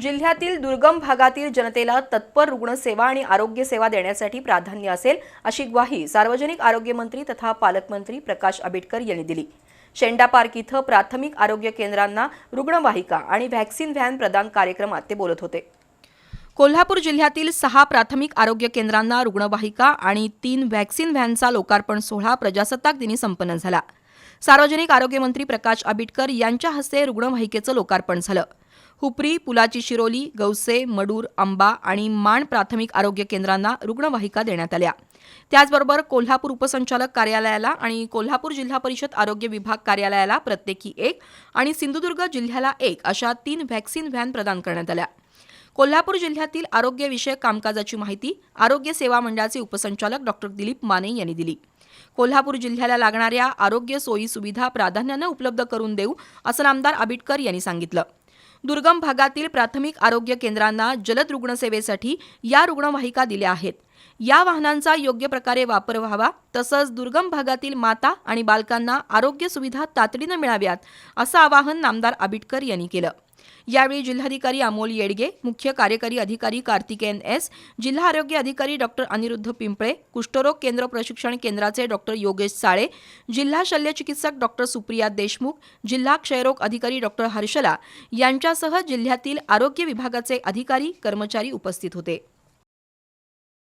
जिल्ह्यातील दुर्गम भागातील जनतेला तत्पर रुग्णसेवा आणि आरोग्य सेवा देण्यासाठी प्राधान्य असेल अशी ग्वाही सार्वजनिक आरोग्य मंत्री तथा पालकमंत्री प्रकाश आंबेडकर यांनी दिली. शेंडा पार्क इथं प्राथमिक आरोग्य केंद्रांना रुग्णवाहिका आणि व्हॅक्सिन व्हॅन प्रदान कार्यक्रमात ते बोलत होते. कोल्हापूर जिल्ह्यातील सहा प्राथमिक आरोग्य केंद्रांना रुग्णवाहिका आणि तीन व्हॅक्सिन व्हॅनचा लोकार्पण सोहळा प्रजासत्ताक दिनी संपन्न झाला. सार्वजनिक आरोग्य मंत्री प्रकाश आंबेडकर यांच्या हस्ते रुग्णवाहिकेचं लोकार्पण झालं. हुपरी पुलाची शिरोली गौसे मडूर आंबा आणि माण प्राथमिक आरोग्य केंद्रांना रुग्णवाहिका देण्यात आल्या. त्याचबरोबर कोल्हापूर उपसंचालक कार्यालयाला आणि कोल्हापूर जिल्हा परिषद आरोग्य विभाग कार्यालयाला प्रत्येकी एक आणि सिंधुदुर्ग जिल्ह्याला एक अशा तीन व्हॅक्सिन व्हॅन प्रदान करण्यात आल्या. कोल्हापूर जिल्ह्यातील आरोग्यविषयक कामकाजाची माहिती आरोग्य सेवा मंडळाचे उपसंचालक डॉक्टर दिलीप माने यांनी दिली. कोल्हापूर जिल्ह्याला लागणाऱ्या आरोग्य सोयी सुविधा प्राधान्यानं उपलब्ध करून देऊ असं आमदार आबिटकर यांनी सांगितलं. दुर्गम भागातील प्राथमिक आरोग्य केंद्रांना जलद रुग्णसेवेसाठी या रुग्णवाहिका दिल्या आहेत. या वाहनांचा योग्य प्रकारे वापर व्हावा तसंच दुर्गम भागातील माता आणि बालकांना आरोग्य सुविधा तातडीनं मिळाव्यात असं आवाहन नामदार आबिटकर यांनी केलं. यावेळी जिल्हाधिकारी अमोल येडगे मुख्य कार्यकारी अधिकारी कार्तिकेयन एस जिल्हा आरोग्य अधिकारी डॉक्टर अनिरुद्ध पिंपळे कुष्ठरोग केंद्र प्रशिक्षण केंद्राचे डॉक्टर योगेश साळे जिल्हा शल्यचिकित्सक डॉक्टर सुप्रिया देशमुख जिल्हा क्षयरोग अधिकारी डॉक्टर हर्षला यांच्यासह जिल्ह्यातील आरोग्य विभागाचे अधिकारी कर्मचारी उपस्थित होते.